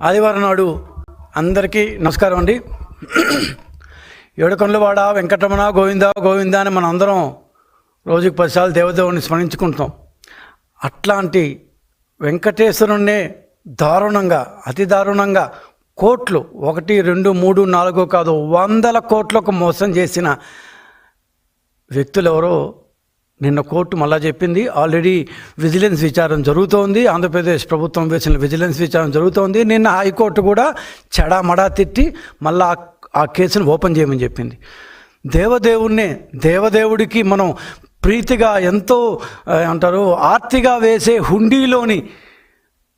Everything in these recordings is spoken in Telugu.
ఆదివారం నాడు అందరికీ నమస్కారం అండి. ఏడుకొండలవాడ వెంకటరమణ గోవింద గోవింద అని మనం అందరం రోజుకి పదిసార్లు దేవదేవుని స్మరించుకుంటాం. అట్లాంటి వెంకటేశ్వరుణ్ణే దారుణంగా అతి దారుణంగా కోట్లు ఒకటి రెండు మూడు నాలుగు కాదు వందల కోట్లకు మోసం చేసిన వ్యక్తులు ఎవరో నిన్న కోర్టు మళ్ళా చెప్పింది. ఆల్రెడీ విజిలెన్స్ విచారం జరుగుతోంది. ఆంధ్రప్రదేశ్ ప్రభుత్వం వేసిన విజిలెన్స్ విచారం జరుగుతోంది. నిన్న హైకోర్టు కూడా చెడామడా తిట్టి మళ్ళా ఆ- కేసును ఓపెన్ చేయమని చెప్పింది. దేవదేవుణ్ణే దేవదేవుడికి మనం ప్రీతిగా ఎంతో అంటారు ఆర్తిగా వేసే హుండీలోని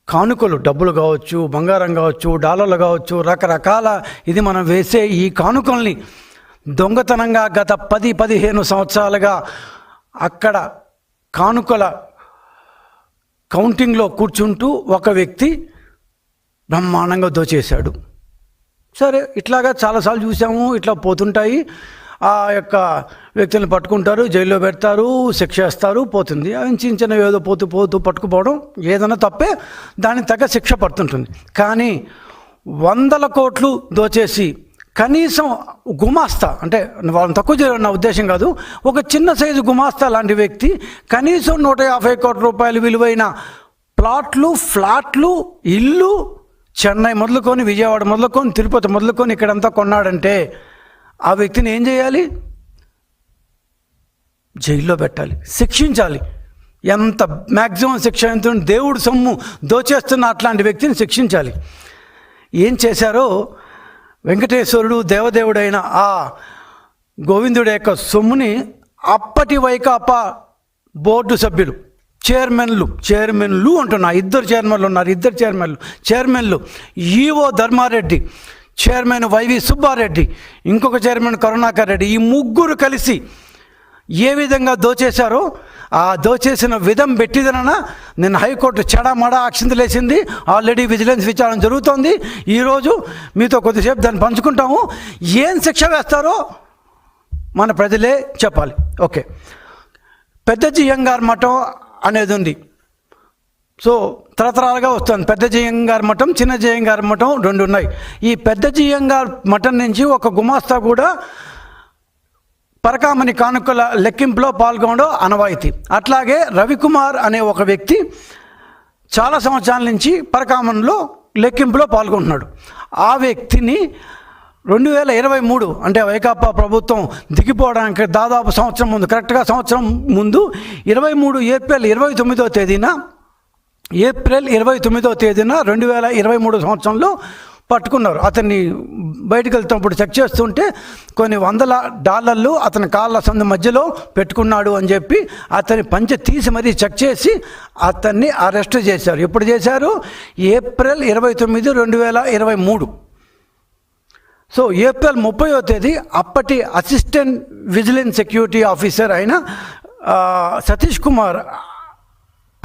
కానుకలు డబ్బులు కావచ్చు బంగారం కావచ్చు డాలర్లు కావచ్చు రకరకాల ఇది మనం వేసే ఈ కానుకల్ని దొంగతనంగా గత పది పదిహేను సంవత్సరాలుగా అక్కడ కానుకల కౌంటింగ్లో కూర్చుంటూ ఒక వ్యక్తి బ్రహ్మాండంగా దోచేశాడు. సరే ఇట్లాగా చాలాసార్లు చూసాము ఇట్లా పోతుంటాయి. ఆ యొక్క వ్యక్తులను పట్టుకుంటారు జైల్లో పెడతారు శిక్ష వేస్తారు పోతుంది. అవి చిన్న చిన్న ఏదో పోతూ పోతూ పట్టుకుపోవడం ఏదైనా తప్పే దానికి తగ్గ శిక్ష పడుతుంటుంది. కానీ వందల కోట్లు దోచేసి కనీసం గుమాస్తా అంటే వాళ్ళని తక్కువ చేయడం నా ఉద్దేశం కాదు ఒక చిన్న సైజు గుమాస్తా లాంటి వ్యక్తి కనీసం నూట యాభై కోట్ల రూపాయలు విలువైన ప్లాట్లు ఫ్లాట్లు ఇల్లు చెన్నై మొదలుకొని విజయవాడ మొదలుకొని తిరుపతి మొదలుకొని ఇక్కడంతా కొన్నాడంటే ఆ వ్యక్తిని ఏం చేయాలి? జైల్లో పెట్టాలి శిక్షించాలి. ఎంత మ్యాక్సిమం శిక్ష ఎంత దేవుడు సొమ్ము దోచేస్తున్న అట్లాంటి వ్యక్తిని శిక్షించాలి. ఏం చేశారో వెంకటేశ్వరుడు దేవదేవుడైన ఆ గోవిందుడి యొక్క సొమ్ముని అప్పటి వైకాపా బోర్డు సభ్యులు చైర్మన్లు చైర్మన్లు అంటున్నా. ఇద్దరు చైర్మన్లు ఉన్నారు ఇద్దరు చైర్మన్లు. చైర్మన్లు EO Dharmareddy chairman YV Subbareddy ఇంకొక చైర్మన్ కరుణాకర్ రెడ్డి. ఈ ముగ్గురు కలిసి ఏ విధంగా దోచేశారో ఆ దోచేసిన విధం పెట్టిదనన నిన్న హైకోర్టు చెడమడ అక్షింతలేసింది ఆల్రెడీ విజిలెన్స్ విచారణ జరుగుతోంది. ఈరోజు మీతో కొద్దిసేపు దాన్ని పంచుకుంటాము. ఏం శిక్ష వేస్తారో మన ప్రజలే చెప్పాలి. ఓకే. పెద్ద జియంగార్ మఠం అనేది ఉంది. సో తరతరాలుగా వస్తుంది. పెద్ద జియంగార్ మఠం చిన్న జియంగార్ మఠం రెండు ఉన్నాయి. ఈ పెద్ద జియంగార్ మఠం నుంచి ఒక గుమాస్తా కూడా పరకామణి కానుకల లెక్కింపులో పాల్గొనడం అనవాయితీ అట్లాగే రవికుమార్ అనే ఒక వ్యక్తి చాలా సంవత్సరాల నుంచి పరకామణిలో లెక్కింపులో పాల్గొంటున్నాడు. ఆ వ్యక్తిని రెండు వేల ఇరవై మూడు అంటే వైకాపా ప్రభుత్వం దిగిపోవడానికి దాదాపు సంవత్సరం ముందు కరెక్ట్గా సంవత్సరం ముందు ఇరవై మూడు ఏప్రిల్ ఇరవై తొమ్మిదో తేదీన ఏప్రిల్ ఇరవై తొమ్మిదో తేదీన రెండు వేల ఇరవై మూడు సంవత్సరంలో పట్టుకున్నారు. అతన్ని బయటకు వెళ్తున్నప్పుడు చెక్ చేస్తుంటే కొన్ని వందల డాలర్లు అతని కాళ్ళ సందు మధ్యలో పెట్టుకున్నాడు అని చెప్పి అతని పంచె తీసి మరీ చెక్ చేసి అతన్ని అరెస్ట్ చేశారు. ఎప్పుడు చేశారు? ఏప్రిల్ ఇరవై తొమ్మిది రెండు వేల ఇరవై మూడు. సో ఏప్రిల్ ముప్పయో తేదీ అప్పటి అసిస్టెంట్ విజిలెన్స్ సెక్యూరిటీ ఆఫీసర్ అయిన సతీష్ కుమార్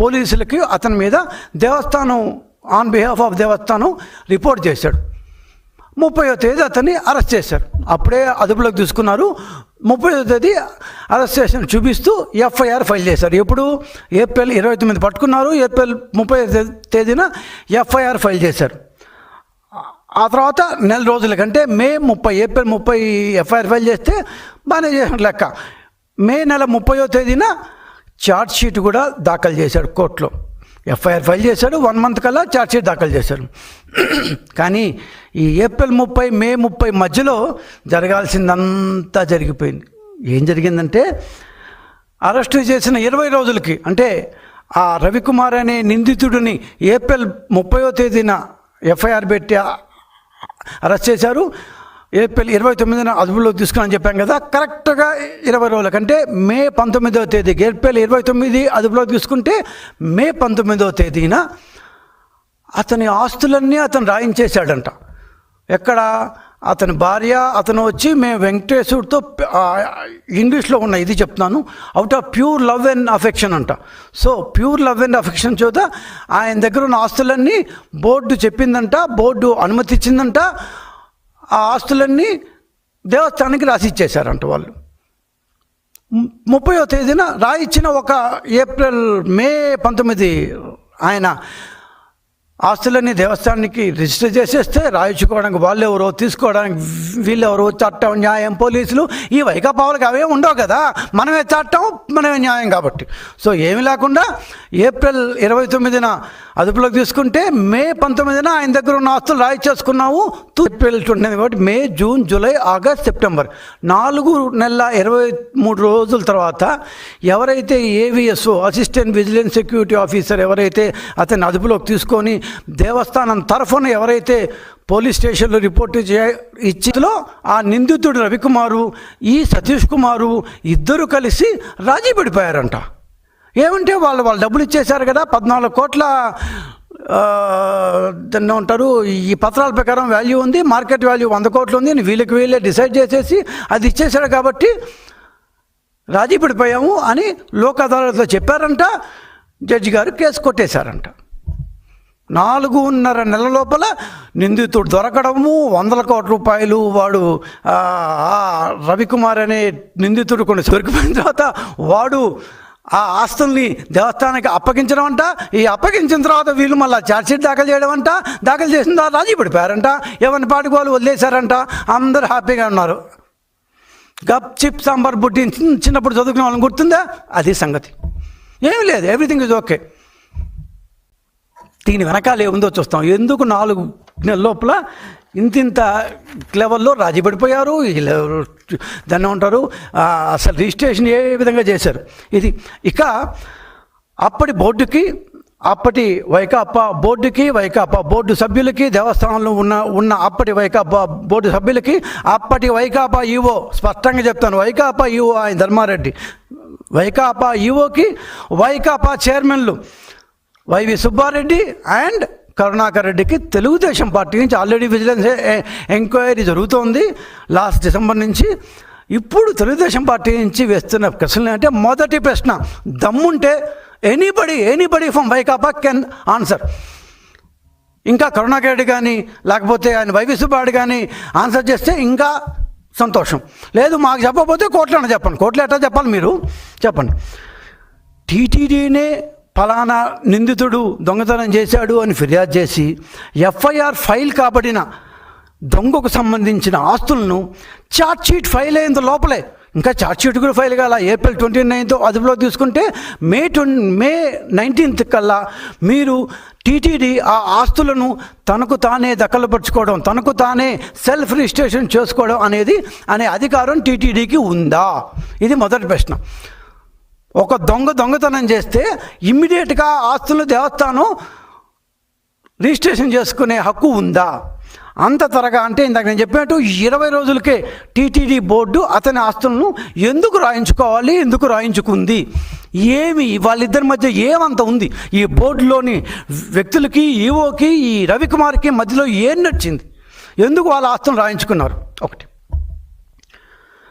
పోలీసులకి అతని మీద దేవస్థానం ఆన్ బిహాఫ్ ఆఫ్ దేవస్థానం రిపోర్ట్ చేశాడు. ముప్పయో తేదీ అతన్ని అరెస్ట్ చేశారు. అప్పుడే అదుపులోకి తీసుకున్నారు. ముప్పయో తేదీ అరెస్ట్ చేసిన చూపిస్తూ ఎఫ్ఐఆర్ ఫైల్ చేశారు. ఎప్పుడు? ఏప్రిల్ ఇరవై తొమ్మిది పట్టుకున్నారు. ఏప్రిల్ ముప్పై తేదీన ఎఫ్ఐఆర్ ఫైల్ చేశారు. ఆ తర్వాత నెల రోజుల కంటే మే ముప్పై ఏప్రిల్ ముప్పై ఎఫ్ఐఆర్ ఫైల్ చేస్తే బాగానే చేసిన లెక్క. మే నెల ముప్పయో తేదీన ఛార్జ్ షీట్ కూడా దాఖలు చేశాడు కోర్టులో. ఎఫ్ఐఆర్ ఫైల్ చేశాడు వన్ మంత్ కల్లా ఛార్జ్షీట్ దాఖలు చేశారు. కానీ ఈ ఏప్రిల్ ముప్పై మే ముప్పై మధ్యలో జరగాల్సిందంతా జరిగిపోయింది. ఏం జరిగిందంటే అరెస్టు చేసిన ఇరవై రోజులకి అంటే ఆ రవికుమార్ అనే నిందితుడిని ఏప్రిల్ ముప్పయో తేదీన ఎఫ్ఐఆర్ పెట్టి అరెస్ట్ చేశారు. ఏప్రిల్ ఇరవై తొమ్మిదిన అదుపులో తీసుకుని చెప్పాం కదా కరెక్ట్గా ఇరవై రోజుల కంటే మే పంతొమ్మిదవ తేదీకి ఏప్రిల్ ఇరవై తొమ్మిది అదుపులో తీసుకుంటే మే పంతొమ్మిదవ తేదీన అతని ఆస్తులన్నీ అతను రాయించేశాడంట. ఎక్కడ? అతని భార్య అతను వచ్చి మేము వెంకటేశ్వరుడితో ఇంగ్లీష్లో ఉన్న ఇది చెప్తున్నాను out of pure love and affection అంట. So pure love and affection చూత ఆయన దగ్గర ఉన్న ఆస్తులన్నీ బోర్డు చెప్పిందంట బోర్డు అనుమతి ఇచ్చిందంట ఆ ఆస్తులన్నీ దేవస్థానానికి రాసి ఇచ్చేశారంట వాళ్ళు. ముప్పయో తేదీన రాయిచ్చిన ఒక ఏప్రిల్ మే పంతొమ్మిది ఆయన ఆస్తులన్నీ దేవస్థానానికి రిజిస్టర్ చేసేస్తే రాయించుకోవడానికి వాళ్ళు ఎవరో తీసుకోవడానికి వీళ్ళెవరో చట్టం న్యాయం పోలీసులు ఈ వైకాపావులకు అవే ఉండవు కదా. మనమే చట్టం మనమే న్యాయం కాబట్టి. సో ఏమి లేకుండా ఏప్రిల్ ఇరవై తొమ్మిదిన అదుపులోకి తీసుకుంటే మే పంతొమ్మిదిన ఆయన దగ్గర ఉన్న ఆస్తులు రాయించేసుకున్నావు. ఏప్రిల్ ట్వంటీ కాబట్టి May June July August September. నాలుగు నెలల ఇరవై మూడు రోజుల తర్వాత ఎవరైతే AVSO assistant vigilance security officer ఎవరైతే అతన్ని అదుపులోకి తీసుకొని దేవస్థానం తరఫున ఎవరైతే పోలీస్ స్టేషన్లో రిపోర్టు చే ఇచ్చిలో ఆ నిందితుడు రవికుమారు ఈ సతీష్ కుమారు ఇద్దరు కలిసి రాజీ పడిపోయారంట. ఏమంటే వాళ్ళు వాళ్ళు డబ్బులు ఇచ్చేశారు కదా పద్నాలుగు కోట్ల దాన్ని ఉంటారు ఈ పత్రాల ప్రకారం వాల్యూ ఉంది మార్కెట్ వాల్యూ వంద కోట్లు ఉంది అని వీళ్ళకి వీళ్ళే డిసైడ్ చేసేసి అది ఇచ్చేశాడు కాబట్టి రాజీ పడిపోయాము అని లోక్ అదాలత్లో చెప్పారంట జడ్జి గారు కేసు కొట్టేశారంట. నాలుగున్నర నెల లోపల నిందితుడు దొరకడము వందల కోట్ల రూపాయలు వాడు రవికుమార్ అనే నిందితుడు కొన్ని దొరికిపోయిన తర్వాత వాడు ఆ ఆస్తుల్ని దేవస్థానానికి అప్పగించడం అంట. ఈ అప్పగించిన తర్వాత వీళ్ళు మళ్ళీ ఛార్జ్షీట్ దాఖలు చేయడం అంట. దాఖలు చేసిన తర్వాత రాజీ పడిపోయారంట. ఎవరిని పాటికి వాళ్ళు వదిలేశారంట. అందరూ హ్యాపీగా ఉన్నారు. గప్ చిప్ సాంబార్ బుట్టి చిన్నప్పుడు చదువుకునే వాళ్ళని గుర్తుందా? అది సంగతి. ఏమి లేదు. ఎవ్రీథింగ్ ఇస్ ఓకే దీని వెనకాల ఏముందో చూస్తాం. ఎందుకు నాలుగు నెలల లోపల ఇంతింత లెవెల్లో రాజీ పడిపోయారు దాన్ని ఉంటారు అసలు రిజిస్ట్రేషన్ ఏ విధంగా చేశారు? ఇది ఇక అప్పటి బోర్డుకి అప్పటి వైకాపా బోర్డుకి వైకాపా బోర్డు సభ్యులకి దేవస్థానంలో ఉన్న ఉన్న అప్పటి వైకాపా బోర్డు సభ్యులకి అప్పటి వైకాపా ఈవో స్పష్టంగా చెప్తాను. వైకాపా ఈవో ఆయన ధర్మారెడ్డి. వైకాపా ఈవోకి వైకాపా చైర్మన్లు వైవి సుబ్బారెడ్డి అండ్ కరుణాకర్ రెడ్డికి తెలుగుదేశం పార్టీ నుంచి ఆల్రెడీ విజిలెన్స్ ఎంక్వైరీ జరుగుతోంది లాస్ట్ డిసెంబర్ నుంచి. ఇప్పుడు తెలుగుదేశం పార్టీ నుంచి వేస్తున్న ప్రశ్నలు అంటే మొదటి ప్రశ్న దమ్ముంటే anybody anybody from Vaikapa can answer ఇంకా కరుణాకర్ రెడ్డి కానీ లేకపోతే ఆయన వైవి సుబ్బారెడ్డి కానీ ఆన్సర్ చేస్తే ఇంకా సంతోషం. లేదు మాకు చెప్పకపోతే కోట్లన్నా చెప్పండి. కోట్లు ఎట్లా చెప్పాలి మీరు? చెప్పండి. టీటీడీనే ఫలానా నిందితుడు దొంగతనం చేశాడు అని ఫిర్యాదు చేసి ఎఫ్ఐఆర్ ఫైల్ కాబడిన దొంగకు సంబంధించిన ఆస్తులను ఛార్జ్షీట్ ఫైల్ అయ్యేంత లోపలే ఇంకా ఛార్జ్షీట్ కూడా ఫైల్ కాల ఏప్రిల్ ట్వంటీ నైన్త్ అదుపులో తీసుకుంటే మే ట్వం మే నైన్టీన్త్ కల్లా మీరు టీటీడీ ఆ ఆస్తులను తనకు తానే దక్కలుపరుచుకోవడం తనకు తానే సెల్ఫ్ రిజిస్ట్రేషన్ చేసుకోవడం అనేది అనే అధికారం టీటీడీకి ఉందా? ఇది మొదటి ప్రశ్న. ఒక దొంగ దొంగతనం చేస్తే ఇమ్మీడియట్గా ఆస్తులు దేవస్థానం రిజిస్ట్రేషన్ చేసుకునే హక్కు ఉందా? అంత త్వరగా అంటే ఇందాక నేను చెప్పినట్టు ఇరవై రోజులకే టీటీడీ బోర్డు అతని ఆస్తులను ఎందుకు రాయించుకోవాలి ఎందుకు రాయించుకుంది? ఏమి వాళ్ళిద్దరి మధ్య ఏమంత ఉంది? ఈ బోర్డులోని వ్యక్తులకి ఈవోకి ఈ రవికుమార్కి మధ్యలో ఏం నచ్చింది ఎందుకు వాళ్ళ ఆస్తులను రాయించుకున్నారు? ఒకటి.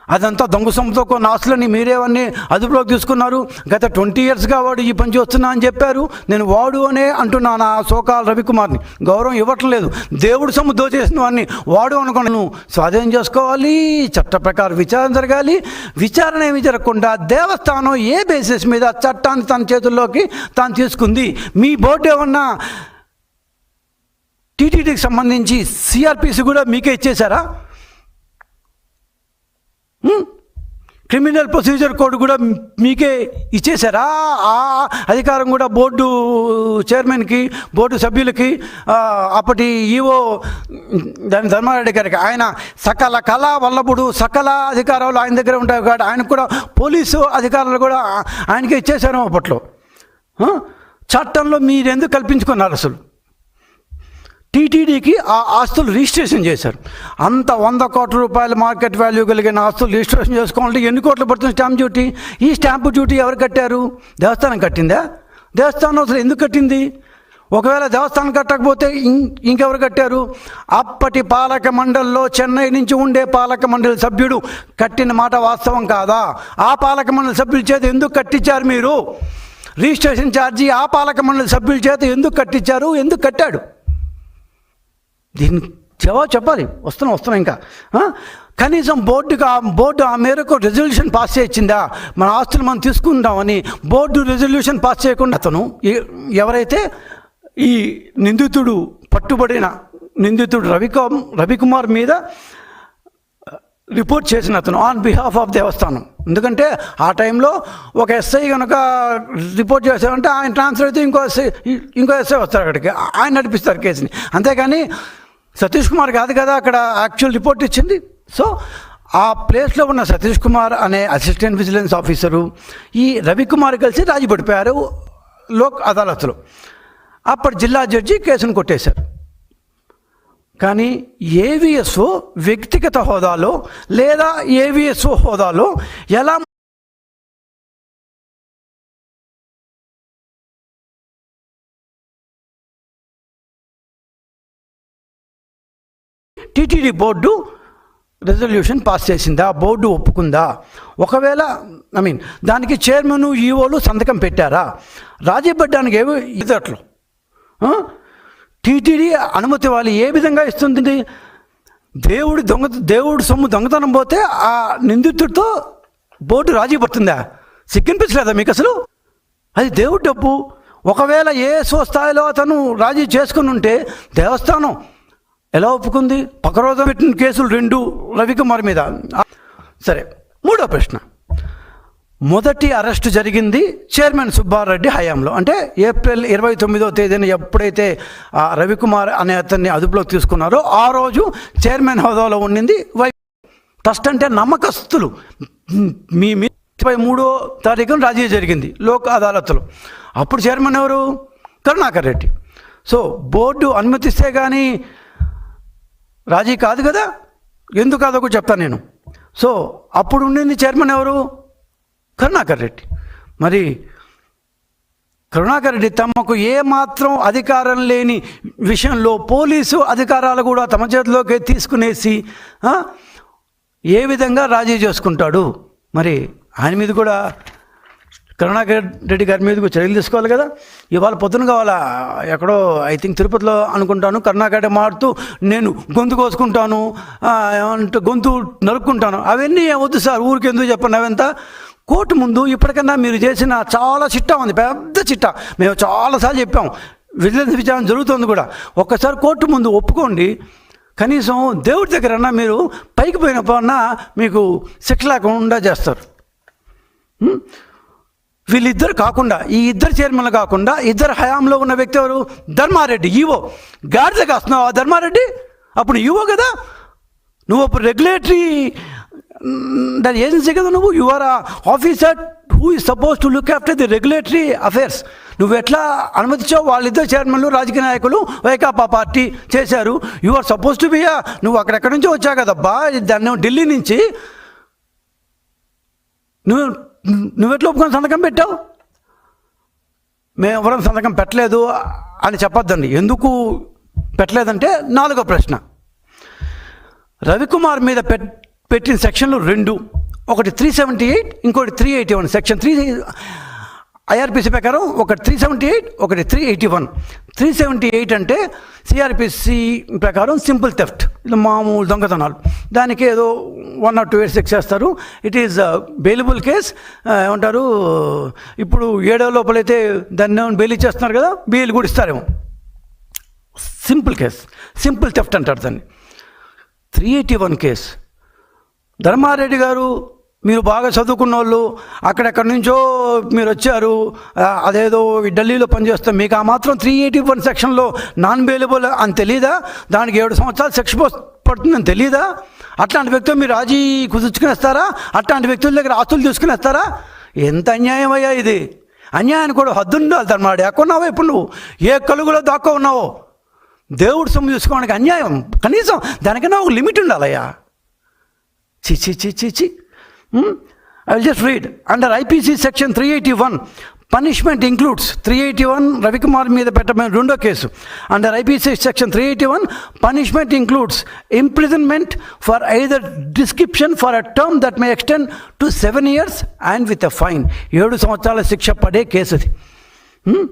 అదంతా దొంగ సొమ్ముతో కొన్ని ఆస్తులని మీరేవన్నీ అదుపులోకి తీసుకున్నారు? గత ట్వంటీ ఇయర్స్గా వాడు ఈ పని చేస్తున్నా అని చెప్పారు. నేను వాడు అనే అంటున్నాను ఆ సోకాల రవికుమార్ని? గౌరవం ఇవ్వటం లేదు. దేవుడు సొమ్ము దోచేసిన వాడిని వాడు అనుకున్నాను. స్వాధీనం చేసుకోవాలి చట్ట ప్రకారం విచారణ జరగాలి. విచారణ ఏమి జరగకుండా దేవస్థానం ఏ బేసిస్ మీద చట్టాన్ని తన చేతుల్లోకి తాను తీసుకుంది? మీ బోర్డు ఏమన్నా టీటీడీకి సంబంధించి సిఆర్పిసి కూడా మీకే ఇచ్చేశారా? క్రిమినల్ ప్రొసీజర్ కోడ్ కూడా మీకే ఇచ్చేశారా? ఆ అధికారం కూడా బోర్డు చైర్మన్కి బోర్డు సభ్యులకి అప్పటి ఈవో దాని ధర్మారెడ్డి గారికి. ఆయన సకల కళా వల్లభుడు సకల అధికారాలు ఆయన దగ్గర ఉంటాయి కాబట్టి ఆయనకు కూడా పోలీసు అధికారులు కూడా ఆయనకే ఇచ్చేశారు అప్పట్లో. చట్టంలో మీరు ఎందుకు కల్పించుకున్నారు అసలు? టీటీడీకి ఆ ఆస్తులు రిజిస్ట్రేషన్ చేశారు. అంత వంద కోట్ల రూపాయల మార్కెట్ వాల్యూ కలిగిన ఆస్తులు రిజిస్ట్రేషన్ చేసుకోవాలంటే ఎన్ని కోట్లు పడుతుంది స్టాంప్ డ్యూటీ ఈ స్టాంప్ డ్యూటీ ఎవరు కట్టారు? దేవస్థానం కట్టిందా? దేవస్థానం అసలు ఎందుకు కట్టింది? ఒకవేళ దేవస్థానం కట్టకపోతే ఇం- ఇంకెవరు కట్టారు? అప్పటి పాలక మండలిలో చెన్నై నుంచి ఉండే పాలక మండలి సభ్యుడు కట్టిన మాట వాస్తవం కాదా? ఆ పాలక మండలి సభ్యుల చేత ఎందుకు కట్టించారు మీరు? రిజిస్ట్రేషన్ ఛార్జీ ఆ పాలక మండలి సభ్యుల చేత ఎందుకు కట్టించారు? ఎందుకు కట్టాడు? దీన్ని జవాబు చెప్పాలి. వస్తున్నాం వస్తున్నాం ఇంకా. కనీసం కనీసం బోర్డుగా బోర్డు ఆ మేరకు రెజల్యూషన్ పాస్ చేయించిందా? మన ఆస్తులు మనం తీసుకుందామని బోర్డు రెజల్యూషన్ పాస్ చేయకుండా అతను ఎ- ఎవరైతే ఈ నిందితుడు పట్టుబడిన నిందితుడు రవికమ్ రవికుమార్ మీద రిపోర్ట్ చేసిన అతను ఆన్ బిహాఫ్ ఆఫ్ దేవస్థానం. ఎందుకంటే ఆ టైంలో ఒక ఎస్ఐ కనుక రిపోర్ట్ చేసామంటే ఆయన ట్రాన్స్ఫర్ అయితే ఇంకో ఎస్ఐ ఇంకో ఎస్ఐ వస్తారు అక్కడికి. ఆయన నడిపిస్తారు కేసుని. అంతేకాని సతీష్ కుమార్ కాదు కదా అక్కడ యాక్చువల్ రిపోర్ట్ ఇచ్చింది. సో ఆ ప్లేస్లో ఉన్న సతీష్ కుమార్ అనే అసిస్టెంట్ విజిలెన్స్ ఆఫీసరు ఈ రవికుమార్ కలిసి రాజీ పడిపోయారు లోక్ అదాలత్లో. అప్పటి జిల్లా జడ్జి కేసును కొట్టేశారు. కానీ ఏవిఎస్ఓ వ్యక్తిగత హోదాలో లేదా ఏవిఎస్ఓ హోదాలో ఎలా టీటీడీ బోర్డు రెజల్యూషన్ పాస్ చేసిందా? బోర్డు ఒప్పుకుందా? ఒకవేళ ఐ మీన్ దానికి చైర్మన్ ఈఓలు సంతకం పెట్టారా? రాజీ పడ్డానికి ఏవి ఇదట్లు టీటీడీ అనుమతి వాళ్ళు ఏ విధంగా ఇస్తుంది? దేవుడి దొంగ దేవుడు సొమ్ము దొంగతనం పోతే ఆ నిందితుడితో బోర్డు రాజీ పడుతుందా సిగ్గినిపించలేదా మీకు అసలు? అది దేవుడి డబ్బు. ఒకవేళ ఏ స్వస్థాయిలో అతను రాజీ చేసుకుని ఉంటే దేవస్థానం ఎలా ఒప్పుకుంది? పక్కరోజు పెట్టిన కేసులు రెండు రవికుమార్ మీద. సరే మూడో ప్రశ్న. మొదటి అరెస్టు జరిగింది చైర్మన్ సుబ్బారెడ్డి హయాంలో. అంటే ఏప్రిల్ ఇరవై తొమ్మిదో తేదీన ఎప్పుడైతే ఆ రవికుమార్ అనే అతన్ని అదుపులోకి తీసుకున్నారో ఆ రోజు చైర్మన్ హోదాలో ఉండింది. వై ట్రస్ట్ అంటే నమ్మకస్తులు. మీ మీ మూడో తారీఖున రాజీ జరిగింది లోక్ అదాలత్లో. అప్పుడు చైర్మన్ ఎవరు? కరుణాకర్ రెడ్డి. సో బోర్డు అనుమతిస్తే కానీ రాజీ కాదు కదా? ఎందుకు కాదో కూడా చెప్తాను నేను. సో అప్పుడు ఉండింది చైర్మన్ ఎవరు? కరుణాకర్ రెడ్డి. మరి కరుణాకర్ రెడ్డి తమకు ఏ మాత్రం అధికారం లేని విషయంలో పోలీసు అధికారాలు కూడా తమ చేతిలోకి తీసుకునేసి ఏ విధంగా రాజీ చేసుకుంటాడు? మరి ఆయన మీద కూడా కరుణాకర్ రెడ్డి గారి మీద చర్యలు తీసుకోవాలి కదా? ఇవాళ పొద్దున కావాలా? ఎక్కడో ఐ థింక్ తిరుపతిలో అనుకుంటాను కరుణాకర్ మారుతూ నేను గొంతు కోసుకుంటాను ఏమంటే గొంతు నరుక్కుంటాను. అవన్నీ వద్దు సార్ ఊరికి ఎందుకు చెప్పండి అవంత కోర్టు ముందు ఇప్పటికన్నా మీరు చేసిన చాలా చిట్టా ఉంది పెద్ద చిట్టా. మేము చాలాసార్లు చెప్పాం విజిలెన్స్ విచారణ జరుగుతుంది కూడా. ఒక్కసారి కోర్టు ముందు ఒప్పుకోండి కనీసం దేవుడి దగ్గరన్నా మీరు పైకి పోయినప్పుడన్నా మీకు శిక్ష లేకుండా చేస్తారు. వీళ్ళిద్దరు కాకుండా ఈ ఇద్దరు చైర్మన్లు కాకుండా ఇద్దరు హయాంలో ఉన్న వ్యక్తి ఎవరు? ధర్మారెడ్డి ఈవో. గాడిద కాస్తున్నావు ఆ ధర్మారెడ్డి? అప్పుడు ఈవో కదా? నువ్వు అప్పుడు రెగ్యులేటరీ దాని ఏజెన్సీ కదా నువ్వు? Your officer who is suppose to look after the regulatory affairs నువ్వు ఎట్లా అనుమతించావు? వాళ్ళిద్దరు చైర్మన్లు రాజకీయ నాయకులు వైకాపా పార్టీ చేశారు. You are suppose to be a నువ్వు అక్కడెక్కడి నుంచో వచ్చావు కదబ్బా? దాన్ని ఢిల్లీ నుంచి. నువ్వు నువ్వెట్లా ఒప్పుకొని సంతకం పెట్టావు? మేము ఎవరం సంతకం పెట్టలేదు అని చెప్పొద్దండి. ఎందుకు పెట్టలేదంటే నాలుగో ప్రశ్న. రవికుమార్ మీద పెట్ పెట్టిన సెక్షన్లు రెండు. ఒకటి త్రీ సెవెంటీ ఎయిట్ ఇంకోటి three eighty one section three IRPC ప్రకారం ఒకటి త్రీ సెవెంటీ ఎయిట్ ఒకటి three eighty one three seventy eight అంటే సిఆర్పిసి ప్రకారం సింపుల్ థెఫ్ట్ ఇది మామూలు దొంగతనాలు. దానికి ఏదో వన్ ఆర్ టూ ఇయర్స్ శిక్ష చేస్తారు. ఇట్ ఈస్ బెయిలబుల్ కేస్ ఏమంటారు? ఇప్పుడు ఏడో లోపలైతే దాన్ని బెయిల్ ఇచ్చేస్తున్నారు కదా బెయిల్ కూడా ఇస్తారేమో. సింపుల్ కేస్ సింపుల్ థెఫ్ట్ అంటారు దాన్ని. Three eighty one case Dharma Reddy గారు మీరు బాగా చదువుకున్న వాళ్ళు అక్కడెక్కడి నుంచో మీరు వచ్చారు అదేదో ఈ ఢిల్లీలో పనిచేస్తాం మీకు ఆ మాత్రం త్రీ ఎయిటీ వన్ సెక్షన్లో నాన్ బెయిలబుల్ అని తెలీదా? దానికి ఏడు సంవత్సరాలు శిక్ష పడుతుందని తెలీదా? అట్లాంటి వ్యక్తులు మీరు రాజీ కుదుర్చుకునేస్తారా? అట్లాంటి వ్యక్తుల దగ్గర ఆస్తులు తీసుకునేస్తారా? ఎంత అన్యాయం అయ్యా ఇది? అన్యాయాన్ని కూడా హద్దు ఉండాలి ధర్మాడు ఎక్కడున్నావో ఇప్పుడు నువ్వు? ఏ కలుగులో దాక్కో ఉన్నావో? దేవుడు సొమ్ము చూసుకోవడానికి అన్యాయం. కనీసం దానికన్నా ఒక లిమిట్ ఉండాలయ్యా. చిచి చిచి చి చి చి I will just read under IPC section three eighty one punishment includes three eighty one Ravi Kumar మీద పెట్టమైన రెండో case under IPC section three eighty one punishment includes imprisonment for either description for a term that may extend to seven years and with a fine ఏడు సంవత్సరాల శిక్ష పడే కేసు అది Hmm?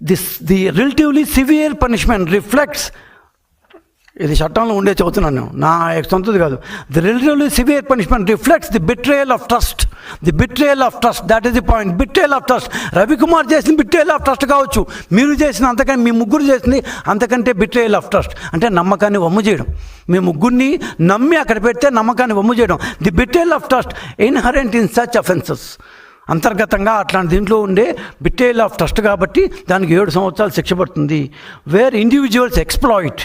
this the relatively severe punishment reflects ఇది చట్టంలో ఉండే చదువుతున్నాను నా సొంతది కాదు. The relatively severe punishment reflects the betrayal of trust the betrayal of trust that is the point betrayal of trust Ravi Kumar చేసిన బిట్రేయల్ ఆఫ్ ట్రస్ట్ కావచ్చు. మీరు చేసిన అంతకంటే మీ ముగ్గురు చేసింది అంతకంటే బిట్రేయల్ ఆఫ్ ట్రస్ట్ అంటే నమ్మకాన్ని వమ్ము చేయడం. మీ ముగ్గురిని నమ్మి అక్కడ పెడితే నమ్మకాన్ని వమ్ము చేయడం. The betrayal of trust inherent in such offences అంతర్గతంగా అట్లాంటి దీంట్లో ఉండే బిట్టేల్ ఆఫ్ ట్రస్ట్ కాబట్టి దానికి ఏడు సంవత్సరాలు శిక్ష పడుతుంది. Where individuals exploit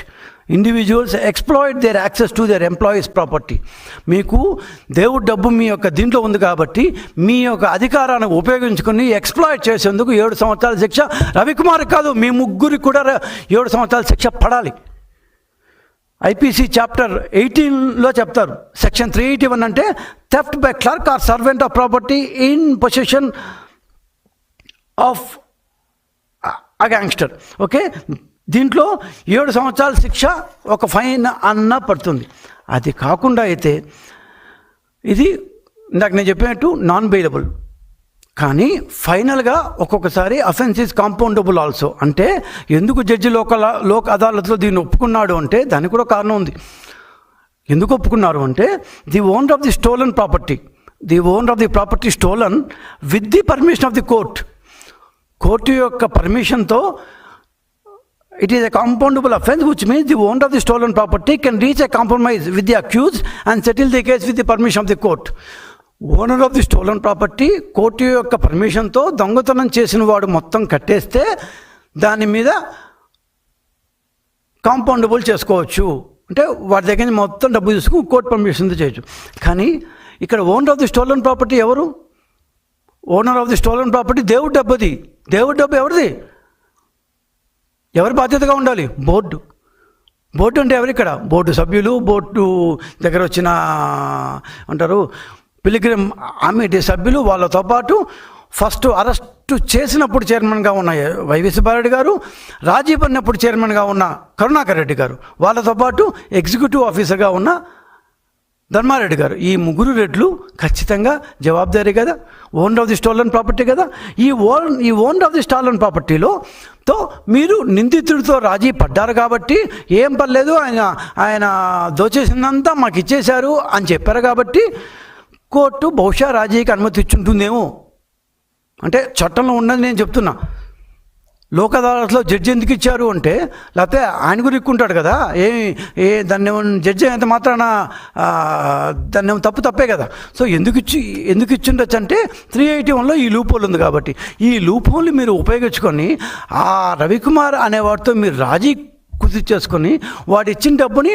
individuals exploited their access to their employees property మీకు దేవుడు డబ్బు మీ యొక్క దీంట్లో ఉంది కాబట్టి మీ యొక్క అధికారాన్ని ఉపయోగించుకొని ఎక్స్ప్లాయిట్ చేసేందుకు ఏడు సంవత్సరాల శిక్ష రవికుమార్ కాదు మీ ముగ్గురికి కూడా ఏడు సంవత్సరాల శిక్ష పడాలి. ఐపీసీ చాప్టర్ ఎయిటీన్లో చెప్తారు. సెక్షన్ త్రీ ఎయిటీ వన్ అంటే theft by clerk or servant of property in position of a gangster okay? దీంట్లో ఏడు సంవత్సరాల శిక్ష ఒక ఫైన్ అన్న పడుతుంది. అది కాకుండా అయితే ఇది ఇందాక నేను చెప్పినట్టు నాన్ బెయిలబుల్ కానీ ఫైనల్గా ఒక్కొక్కసారి అఫెన్స్ ఈజ్ కాంపౌండబుల్ ఆల్సో అంటే ఎందుకు జడ్జి లోక లోక్ అదాలత్లో దీన్ని ఒప్పుకున్నాడు అంటే దానికి కూడా కారణం ఉంది. ఎందుకు ఒప్పుకున్నారు అంటే the owner of the stolen property the owner of the property stolen with the permission of the court court యొక్క పర్మిషన్తో it is a compoundable offence which means the owner of the stolen property can reach a compromise with the accuse and settle the case with the permission of the court owner of the stolen property court యొక్క పర్మిషన్తో దొంగతనం చేసిన వాడు మొత్తం కట్టేస్తే దాని మీద కాంపౌండబుల్ చేసుకోవచ్చు. అంటే వాడి దగ్గర నుంచి మొత్తం డబ్బు తీసుకుని కోర్టు పర్మిషన్తో చేయొచ్చు. కానీ ఇక్కడ owner of the stolen property ఎవరు? Owner of the stolen property దేవుడి డబ్బుది. దేవుడి డబ్బు ఎవరిది? ఎవరు బాధ్యతగా ఉండాలి? బోర్డు. బోర్డు అంటే ఎవరు ఇక్కడ? బోర్డు సభ్యులు బోర్డు దగ్గర వచ్చిన అంటారు పిలిగ్రిమ్ ఆమెటి సభ్యులు వాళ్ళతో పాటు ఫస్ట్ అరెస్టు చేసినప్పుడు చైర్మన్గా ఉన్న వైవి సుబ్బారెడ్డి గారు రాజీ పడినప్పుడు చైర్మన్గా ఉన్న కరుణాకర్ రెడ్డి గారు వాళ్ళతో పాటు ఎగ్జిక్యూటివ్ ఆఫీసర్గా ఉన్న ధర్మారెడ్డి గారు ఈ ముగ్గురు రెడ్లు ఖచ్చితంగా జవాబుదారీ కదా owner of the stolen property కదా. ఈ ఓన్ ఈ ఓనర్ ఆఫ్ ది స్టాలన్ ప్రాపర్టీలో తో మీరు నిందితుడితో రాజీ పడ్డారు కాబట్టి ఏం పర్లేదు ఆయన ఆయన దోచేసిందంతా మాకు ఇచ్చేశారు అని చెప్పారు కాబట్టి కోర్టు బహుశా రాజీకి అనుమతి ఇచ్చుంటుందేమో. అంటే చట్టంలో ఉన్నది నేను చెప్తున్నా. లోక్ అదాలత్లో జడ్జి ఎందుకు ఇచ్చారు అంటే లేకపోతే ఆయన కూడా కదా ఏమి ఏ దాన్ని జడ్జి ఎంత మాత్రాన దాన్ని తప్పు తప్పే కదా. సో ఎందుకు ఇచ్చి ఎందుకు ఇచ్చిండొచ్చు అంటే త్రీ ఎయిటీ వన్లో ఈ లూపోలు ఉంది కాబట్టి. ఈ లూపోల్ని మీరు ఉపయోగించుకొని ఆ రవికుమార్ అనేవాడితో మీరు రాజీ కుదిరి చేసుకొని వాడు ఇచ్చిన డబ్బుని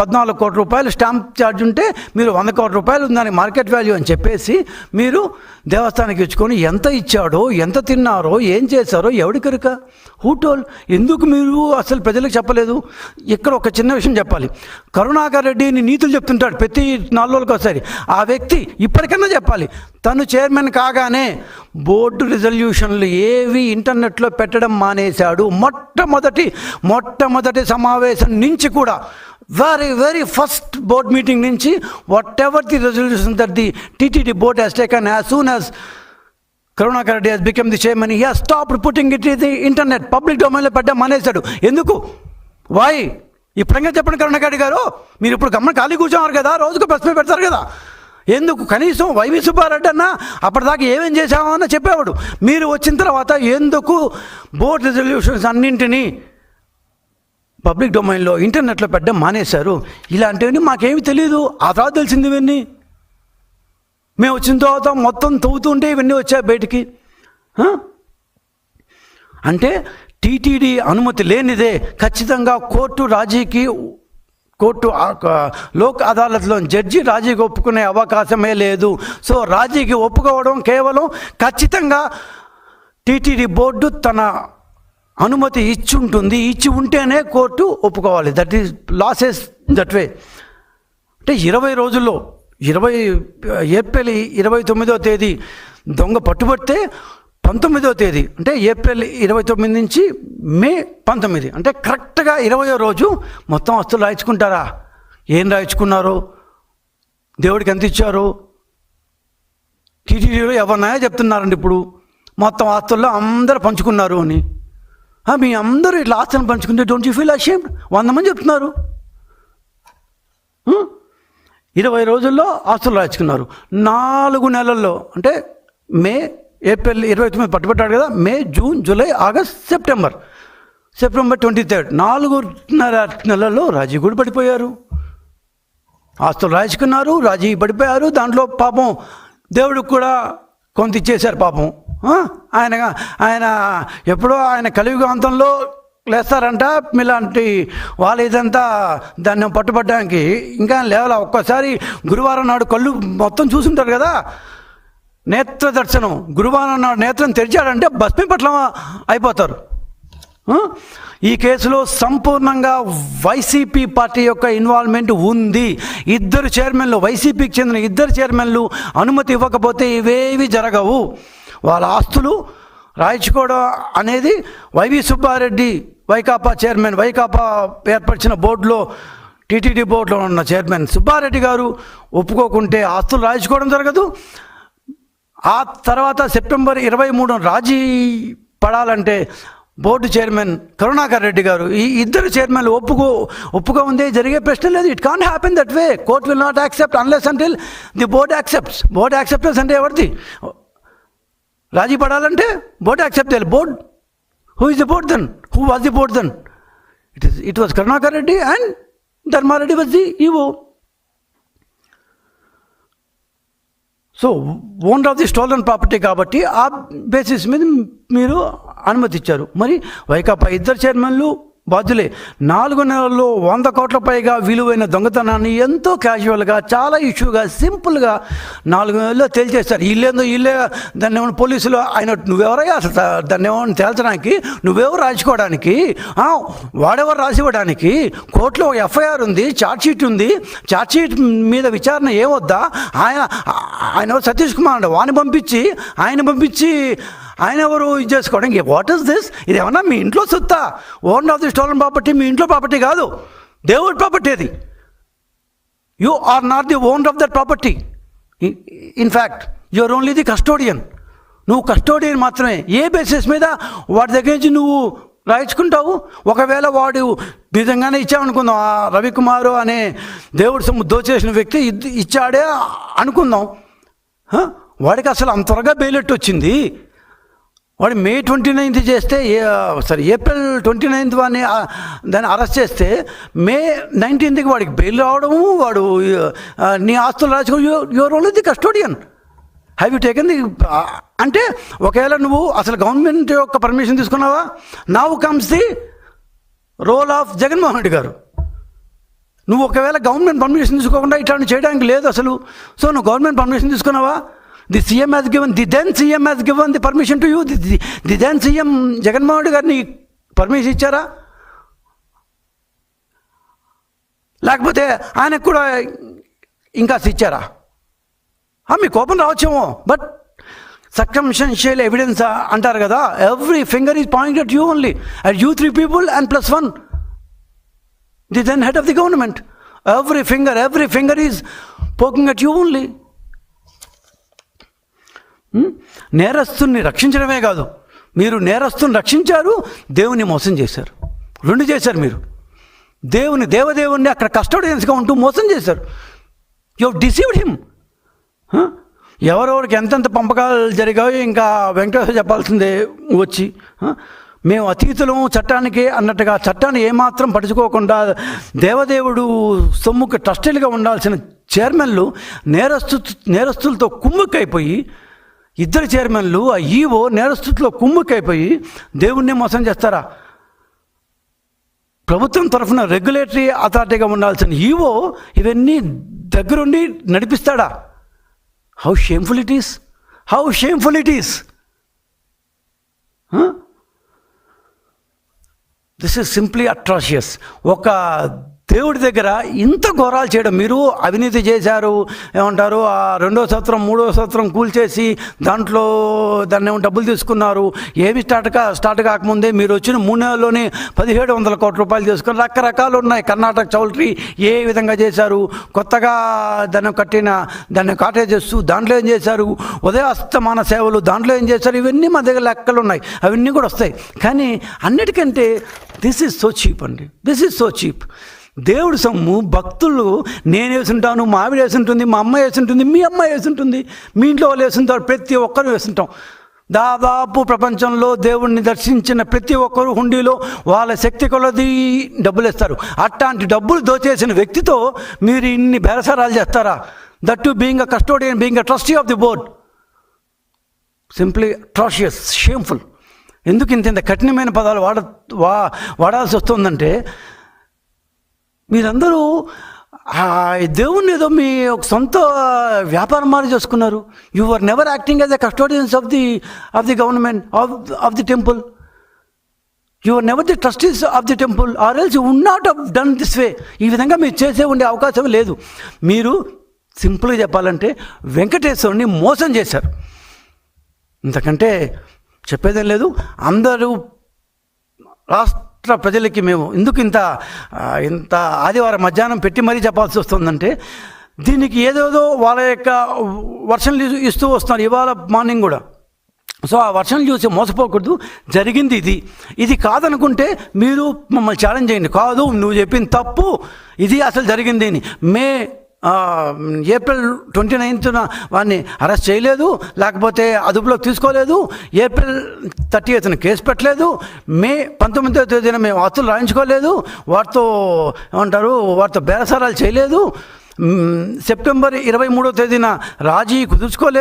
పద్నాలుగు కోట్ల రూపాయలు స్టాంప్ ఛార్జ్ ఉంటే మీరు వంద కోట్ల రూపాయలు దానికి మార్కెట్ వాల్యూ అని చెప్పేసి మీరు దేవస్థానానికి ఇచ్చుకొని ఎంత ఇచ్చాడో ఎంత తిన్నారో ఏం చేశారో ఎవడికరిక హూటోల్ ఎందుకు మీరు అసలు ప్రజలకు చెప్పలేదు? ఇక్కడ ఒక చిన్న విషయం చెప్పాలి. కరుణాకర్ రెడ్డిని నీతులు చెప్తుంటాడు ప్రతి నాలుగు రోజులకు ఒకసారి. ఆ వ్యక్తి ఇప్పటికన్నా చెప్పాలి. తను చైర్మన్ కాగానే బోర్డు రిజల్యూషన్లు ఏవి ఇంటర్నెట్లో పెట్టడం మానేశాడు. మొట్టమొదటి మొట్టమొదటి సమావేశం నుంచి కూడా very very first board meeting నుంచి whatever the resolution that the TTD board has taken as soon as Karunakar Reddy has become the chairman he stop putting it the internet public డొమైన్లో పెట్టడం మానేశాడు. ఎందుకు? వాయ్ ఇప్పుడంగా చెప్పండి కరుణాకర్ గారు మీరు ఇప్పుడు గమ్మని ఖాళీ కూర్చున్నారు కదా రోజుకు ప్రశ్న పెడతారు కదా. ఎందుకు? కనీసం వైవి సుబ్బారెడ్డి అన్న అప్పటిదాకా ఏమేం చేశామో అన్న చెప్పేవాడు. మీరు వచ్చిన తర్వాత ఎందుకు బోర్డు రెజల్యూషన్స్ అన్నింటినీ పబ్లిక్ డొమైన్లో ఇంటర్నెట్లో పెట్టడం మానేశారు. ఇలాంటివన్నీ మాకేమి తెలియదు ఆ తర్వాత తెలిసింది ఇవన్నీ. మేము వచ్చిన తర్వాత మొత్తం తవ్వుతుంటే ఇవన్నీ వచ్చాయి బయటికి. అంటే టీటీడీ అనుమతి లేనిదే ఖచ్చితంగా కోర్టు రాజీకి కోర్టు ఆ- లోక్ అదాలత్లో జడ్జి రాజీకి ఒప్పుకునే అవకాశమే లేదు. సో రాజీకి ఒప్పుకోవడం కేవలం ఖచ్చితంగా టీటీడీ బోర్డు తన అనుమతి ఇచ్చి ఉంటుంది. ఇచ్చి ఉంటేనే కోర్టు ఒప్పుకోవాలి. That is losses that way అంటే ఇరవై రోజుల్లో ఇరవై ఏప్రిల్ ఇరవై తొమ్మిదో తేదీ దొంగ పట్టుబడితే పంతొమ్మిదో తేదీ అంటే ఏప్రిల్ ఇరవై తొమ్మిది నుంచి మే పంతొమ్మిది. అంటే కరెక్ట్గా ఇరవయో రోజు మొత్తం వస్తువులు రాయించుకుంటారా? ఏం రాయించుకున్నారు? దేవుడికి ఎంత ఇచ్చారు? టీటీడీలో ఎవరినాయో చెప్తున్నారండి ఇప్పుడు. మొత్తం ఆస్తుల్లో అందరూ పంచుకున్నారు అని. మీ అందరూ ఇట్లా ఆస్తులను పంచుకుంటే డోంట్ యూ ఫీల్ అషేమ్డ్ వంద మంది చెప్తున్నారు. ఇరవై రోజుల్లో ఆస్తులు రాయించుకున్నారు. నాలుగు నెలల్లో అంటే మే ఏప్రిల్ ఇరవై తొమ్మిది పట్టుబట్టాడు కదా May June July August September. September twenty third. నాలుగున్నర నెలల్లో రాజీ కూడా పడిపోయారు. ఆస్తులు రాయించుకున్నారు రాజీ పడిపోయారు. దాంట్లో పాపం దేవుడికి కూడా కొంత ఇచ్చేశారు పాపం. ఆయనగా ఆయన ఆయన ఎప్పుడో ఆయన కలియుగాంతంలో లేస్తారంట మీలాంటి వాళ్ళు ఇదంతా దాన్ని పట్టుబట్టడానికి ఇంకా లేవాల ఒక్కసారి గురువారం నాడు కళ్ళు మొత్తం చూసుంటారు కదా. నేత్ర దర్శనం గురువారం నాడు నేత్రం తెరిచాడంటే భస్మీ అయిపోతారు. ఈ కేసులో సంపూర్ణంగా వైసీపీ పార్టీ యొక్క ఇన్వాల్వ్మెంట్ ఉంది. ఇద్దరు చైర్మన్లు వైసీపీకి చెందిన ఇద్దరు చైర్మన్లు అనుమతి ఇవ్వకపోతే ఇవేవి జరగవు. వాళ్ళ ఆస్తులు రాయించుకోవడం అనేది Y V Subba Reddy Vaikapa chairman Vaikapa ఏర్పరిచిన బోర్డులో టీటీడీ బోర్డులో ఉన్న చైర్మన్ సుబ్బారెడ్డి గారు ఒప్పుకోకుంటే ఆస్తులు రాయించుకోవడం జరగదు. ఆ తర్వాత సెప్టెంబర్ ఇరవై మూడు రాజీ పడాలంటే బోర్డు చైర్మన్ కరుణాకర్ రెడ్డి గారు ఈ ఇద్దరు చైర్మన్లు ఒప్పుకో ఒప్పుగా ఉంది జరిగే ప్రశ్న లేదు. It can happen that way court will not accept unless until the board accepts board acceptance అంటే ఎవరిది? రాజీ పడాలంటే బోర్డ్ యాక్సెప్ట్ చేయాలి. Board. Who is the board then who was the board then it is it was Karunakar Reddy and Dharma Reddy was the EO so owner of the stolen property కాబట్టి ఆ బేసిస్ మీద మీరు అనుమతి ఇచ్చారు మరి వైకాపా ఇద్దరు చైర్మన్లు బాధ్యులే. నాలుగు నెలల్లో వంద కోట్ల పైగా విలువైన దొంగతనాన్ని ఎంతో క్యాజువల్గా చాలా ఇష్యూగా సింపుల్గా నాలుగు నెలల్లో తేల్చేస్తారు వీళ్ళేందో ఇల్లే దాన్ని పోలీసులు ఆయన నువ్వెవరయ్యా అసలు దాన్ని ఏమైనా తేల్చడానికి నువ్వెవరు రాసుకోవడానికి వాడెవరు రాసివ్వడానికి కోర్టులో ఒక ఎఫ్ఐఆర్ ఉంది ఛార్జ్ షీట్ ఉంది ఛార్జ్షీట్ మీద విచారణ ఏమొద్దా? ఆయన ఆయన సతీష్ కుమార్ అండి వాడిని పంపించి ఆయన పంపించి ఆయన ఎవరు ఇది చేసుకోవడం? వాట్ ఇస్ దిస్ ఇది ఏమన్నా మీ ఇంట్లో సొత్తా? Own of the stolen property మీ ఇంట్లో ప్రాపర్టీ కాదు. దేవుడి ప్రాపర్టీ అది. You are not the owner of that property in fact you are only the custodian నువ్వు కస్టోడియన్ మాత్రమే. ఏ బేసిస్ మీద వాడి దగ్గర నుంచి నువ్వు రాయించుకుంటావు? ఒకవేళ వాడు నిజంగానే ఇచ్చామనుకుందాం ఆ రవికుమారు అనే దేవుడి సొమ్ము దోచేసిన వ్యక్తి ఇచ్చాడే అనుకుందాం. వాడికి అసలు అంత త్వరగా బెయిలెట్ వచ్చింది? వాడు మే ట్వంటీ నైన్త్ చేస్తే సారీ ఏప్రిల్ ట్వంటీ నైన్త్ వాడిని దాన్ని అరెస్ట్ చేస్తే మే నైన్టీన్త్కి వాడికి బెయిల్ రావడము వాడు నీ ఆస్తులు రాసుకో your only the custodian. Have you taken the అంటే ఒకవేళ నువ్వు అసలు గవర్నమెంట్ యొక్క పర్మిషన్ తీసుకున్నావా? నవ్వు comes the role of Jaganmohan Reddy గారు. నువ్వు ఒకవేళ గవర్నమెంట్ పర్మిషన్ తీసుకోకుండా ఇట్లాంటి చేయడానికి లేదు అసలు. సో నువ్వు గవర్నమెంట్ పర్మిషన్ తీసుకున్నావా? The CM has given the then CM has given the permission to you the the then CM Jaganmohan Reddy గారిని పర్మిషన్ ఇచ్చారా? లేకపోతే ఆయనకు కూడా ఇంకా ఇచ్చారా? మీ కోపం రావచ్చేమో బట్ సక్కంషన్షియల్ ఎవిడెన్స్ అంటారు కదా every finger is point at you only at you three people and plus one the then head of the government every finger every finger is poking at you only నేరస్తుని రక్షించడమే కాదు. మీరు నేరస్తుని రక్షించారు దేవుని మోసం చేశారు. రెండు చేశారు మీరు. దేవుని దేవదేవుణ్ణి అక్కడ కస్టోడియన్స్గా ఉంటూ మోసం చేశారు. You deceived him? ఎవరెవరికి ఎంతెంత పంపకాలు జరిగాయో ఇంకా వెంకటేశ్వర చెప్పాల్సిందే వచ్చి. మేము అతీతులం చట్టానికి అన్నట్టుగా చట్టాన్ని ఏమాత్రం పడుచుకోకుండా దేవదేవుడు సొమ్ముకి ట్రస్టీలుగా ఉండాల్సిన చైర్మన్లు నేరస్తు నేరస్తులతో కుమ్ముక్కైపోయి ఇద్దరు చైర్మన్లు ఆ ఈవో నేరస్థితిలో కుమ్ముకైపోయి దేవుణ్ణి మోసం చేస్తారా? ప్రభుత్వం తరఫున రెగ్యులేటరీ అథారిటీగా ఉండాల్సిన ఈవో ఇవన్నీ దగ్గరుండి నడిపిస్తాడా? How shameful it is how shameful it is this is simply atrocious ఒక దేవుడి దగ్గర ఇంత ఘోరాలు చేయడం. మీరు అవినీతి చేశారు ఏమంటారు ఆ రెండో సంవత్సరం మూడో సంవత్సరం కూల్చేసి దాంట్లో దాన్ని ఏమో డబ్బులు తీసుకున్నారు. ఏమి స్టార్ట్ కా స్టార్ట్ కాకముందే మీరు వచ్చిన మూడు నెలల్లోనే పదిహేడు వందల కోట్ల రూపాయలు తీసుకుని రకరకాలు ఉన్నాయి. కర్ణాటక చౌల్ట్రీ ఏ విధంగా చేశారు కొత్తగా దాన్ని కట్టిన దాన్ని కాటేజెస్ దాంట్లో ఏం చేశారు ఉదయాస్తమాన సేవలు దాంట్లో ఏం చేశారు ఇవన్నీ మా దగ్గర లెక్కలు ఉన్నాయి. అవన్నీ కూడా వస్తాయి. కానీ అన్నిటికంటే దిస్ ఈజ్ సో చీప్ అండి. దిస్ ఈజ్ సో చీప్ దేవుడు సొమ్ము భక్తులు నేను వేసుంటాను మా ఆవిడ వేసుంటుంది మా అమ్మ వేసుంటుంది మీ అమ్మ వేసుంటుంది మీ ఇంట్లో వాళ్ళు వేసుంటారు ప్రతి ఒక్కరు వేసుంటాం. దాదాపు ప్రపంచంలో దేవుణ్ణి దర్శించిన ప్రతి ఒక్కరు హుండీలో వాళ్ళ శక్తి కొలది డబ్బులు ఇస్తారు అట్లాంటి డబ్బులు దోచేసిన వ్యక్తితో మీరు ఇన్ని బేరసారాలు చేస్తారా? That to being a custodian being a trustee of the board simply atrocious shameful ఎందుకు ఇంత ఇంత కఠినమైన పదాలు వాడ వా వాడాల్సి వస్తుందంటే మీరందరూ ఆ దేవుణ్ణి ఏదో మీ ఒక సొంత వ్యాపారం మారి చేసుకున్నారు. You are never acting as a custodians of the of the government of of the temple you are never the trustees of the temple or else you would not have done this way ఈ విధంగా మీరు చేసే ఉండే అవకాశం లేదు. మీరు సింపుల్గా చెప్పాలంటే వెంకటేశ్వరుని మోసం చేశారు. ఇంతకంటే చెప్పేదేం లేదు. అందరూ రాష్ట్ర ప్రజలకి మేము ఎందుకు ఇంత ఇంత ఆదివారం మధ్యాహ్నం పెట్టి మరీ చెప్పాల్సి వస్తుందంటే దీనికి ఏదేదో వాళ్ళ యొక్క వర్షన్లు ఇస్తూ వస్తున్నారు ఇవాళ మార్నింగ్ కూడా. సో ఆ వర్షం చూసి మోసపోకూడదు జరిగింది ఇది. ఇది కాదనుకుంటే మీరు మమ్మల్ని ఛాలెంజ్ చేయండి. కాదు నువ్వు చెప్పిన తప్పు ఇది అసలు జరిగింది అని. మే ఏప్రిల్ ట్వంటీ నైన్త్న వాడిని అరెస్ట్ చేయలేదు లేకపోతే అదుపులో తీసుకోలేదు. ఏప్రిల్ థర్టీ ఎయిత్న కేసు పెట్టలేదు. మే పంతొమ్మిదో తేదీన మేము అతులు రాయించుకోలేదు. వారితో ఏమంటారు వారితో బేరసారాలు చేయలేదు. సెప్టెంబర్ ఇరవై మూడో తేదీన రాజీ కుదుర్చుకోలేదు.